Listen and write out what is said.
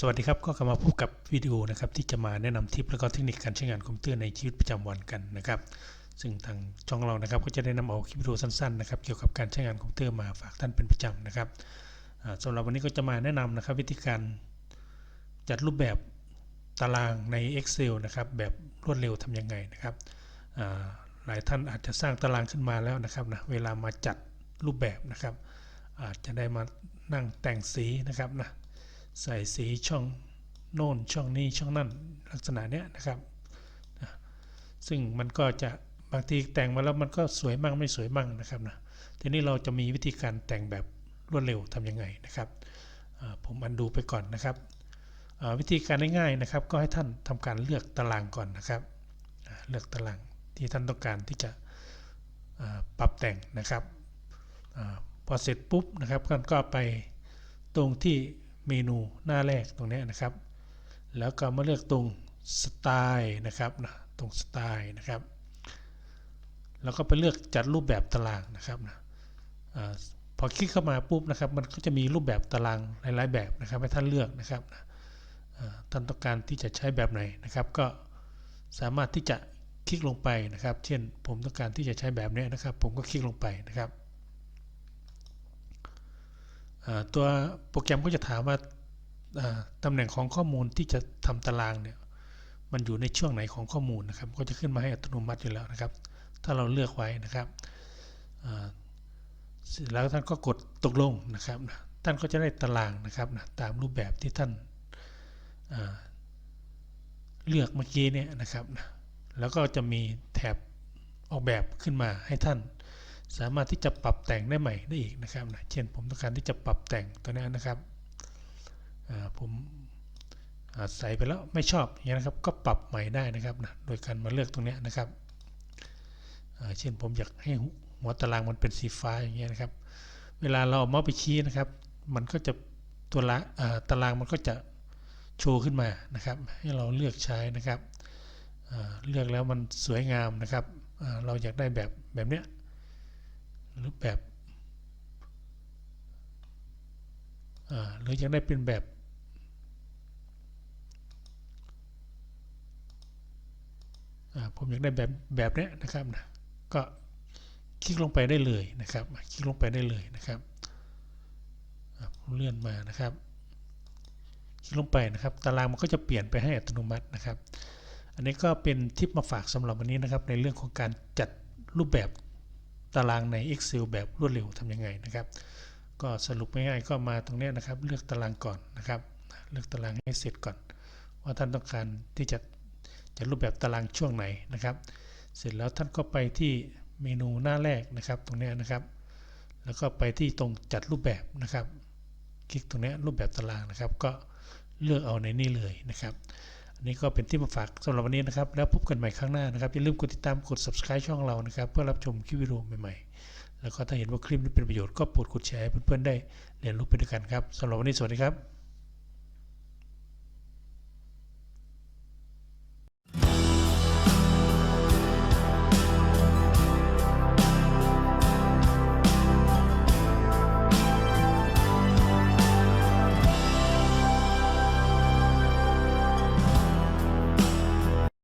สวัสดีครับ ก็กลับมาพบกับวิดีโอนะครับที่จะมาแนะนำทิปแล้วก็เทคนิคการใช้งานคอมพิวเตอร์ในชีวิตประจำวันกันนะครับ ซึ่งทางช่องเรานะครับก็จะได้นำเอาคลิปวิดีโอสั้นๆนะครับเกี่ยวกับการใช้งานคอมพิวเตอร์มาฝากท่านเป็นประจำนะครับอ่าสำหรับวันนี้ก็จะมาแนะนำนะครับวิธีการจัดรูปแบบตารางใน Excel นะครับแบบรวดเร็วทำยังไงนะครับหลายท่านอาจจะสร้างตารางขึ้นมาแล้วนะครับนะเวลามาจัดรูปแบบนะครับ อาจจะได้มานั่งแต่งสีนะครับนะ ใส่สีช่องโน่นช่องนี้ช่องนั่นลักษณะเนี้ยนะครับนะซึ่งมันก็จะบางทีแต่งมาแล้วมันก็สวยมั่งไม่สวยมั่งนะครับนะทีนี้เราจะมีวิธีการแต่งแบบรวดเร็วทำยังไงนะครับผมอันดูไปก่อนนะครับวิธีการง่ายๆนะครับ ก็ให้ท่านทำการเลือกตารางก่อนนะครับ เลือกตารางที่ท่านต้องการที่จะปรับแต่งนะครับอพอเสร็จปุ๊บนะครับท่านก็ไปตรงที่ เมนูหน้าแรกตรงนี้นะครับ แล้วก็มาเลือกตรงสไตล์นะครับนะตรงสไตล์นะครับ แล้วก็ไปเลือกจัดรูปแบบตารางนะครับนะอาพอคลิกเข้ามาปุ๊บนะครับ มันก็จะมีรูปแบบตารางหลาย ๆ แบบนะครับ ให้ท่านเลือกนะครับนะอ่าท่านต้องการที่จะใช้แบบไหนนะครับ ก็สามารถที่จะคลิกลงไปนะครับ เช่น ผมต้องการที่จะใช้แบบนี้นะครับ ผมก็คลิกลงไปนะครับ ตัวโปรแกรมก็จะถามว่าตำแหน่งของข้อมูลที่จะทำตารางเนี่ยมันอยู่ในช่วงไหนของข้อมูลนะครับ ก็จะขึ้นมาให้อัตโนมัติอยู่แล้วนะครับ ถ้าเราเลือกไว้นะครับแล้วท่านก็กดตกลงนะครับนะท่านก็จะได้ตารางนะครับนะตามรูปแบบที่ท่านาเลือกเมื่อกี้เนี่ยนะครับนะแล้วก็จะมีแถบออกแบบขึ้นมาให้ท่าน สามารถที่จะปรับแต่งได้ใหม่ได้อีกนะครับนะเช่นผมต้องการที่จะปรับแต่งตัวนี้นะครับผมใส่ไปแล้วไม่ชอบอย่างนี้นะครับก็ปรับใหม่ได้นะครับนะโดยการมาเลือกตรงนี้นะครับเช่นผมอยากให้หัวตารางมันเป็นสีฟ้าอย่างเงี้ยนะครับ เวลาเราเอาเมาส์ไปชี้นะครับ มันก็จะตัวละตารางมันก็จะโชว์ขึ้นมานะครับ ให้เราเลือกใช้นะครับเลือกแล้วมันสวยงามนะครับเราอยากได้แบบแบบเนี้ย หรือแบบหรือยังได้เป็นแบบผมอยากได้แบบแบบนี้นะครับนะก็คลิกลงไปได้เลยนะครับคลิกลงไปได้เลยนะครับผมเลื่อนมานะครับ คลิกลงไปนะครับ ตารางมันก็จะเปลี่ยนไปให้อัตโนมัตินะครับ อันนี้ก็เป็นทิปมาฝากสำหรับวันนี้นะครับ ในเรื่องของการจัดรูปแบบ ตารางใน Excel แบบรวดเร็วทำยังไงนะครับ ก็สรุปง่ายๆก็มาตรงนี้นะครับ เลือกตารางก่อนนะครับ เลือกตารางให้เสร็จก่อน ว่าท่านต้องการที่จะจะรูปแบบตารางช่วงไหนนะครับ เสร็จแล้วท่านก็ไปที่เมนูหน้าแรกนะครับ ตรงนี้นะครับ แล้วก็ไปที่ตรงจัดรูปแบบนะครับ คลิกตรงนี้รูปแบบตารางนะครับ ก็เลือกเอาในนี้เลยนะครับ อันนี้ก็เป็นที่มาฝากสำหรับวันนี้นะครับ แล้วพบกันใหม่ครั้งหน้านะครับ อย่าลืมกดติดตามกด subscribe ช่องเรานะครับ เพื่อรับชมคลิปวิดีโอใหม่ๆ แล้วก็ถ้าเห็นว่าคลิปนี้เป็นประโยชน์ก็โปรดกดแชร์ให้เพื่อนๆได้เรียนรู้ไปด้วยกันครับสำหรับวันนี้สวัสดีครับ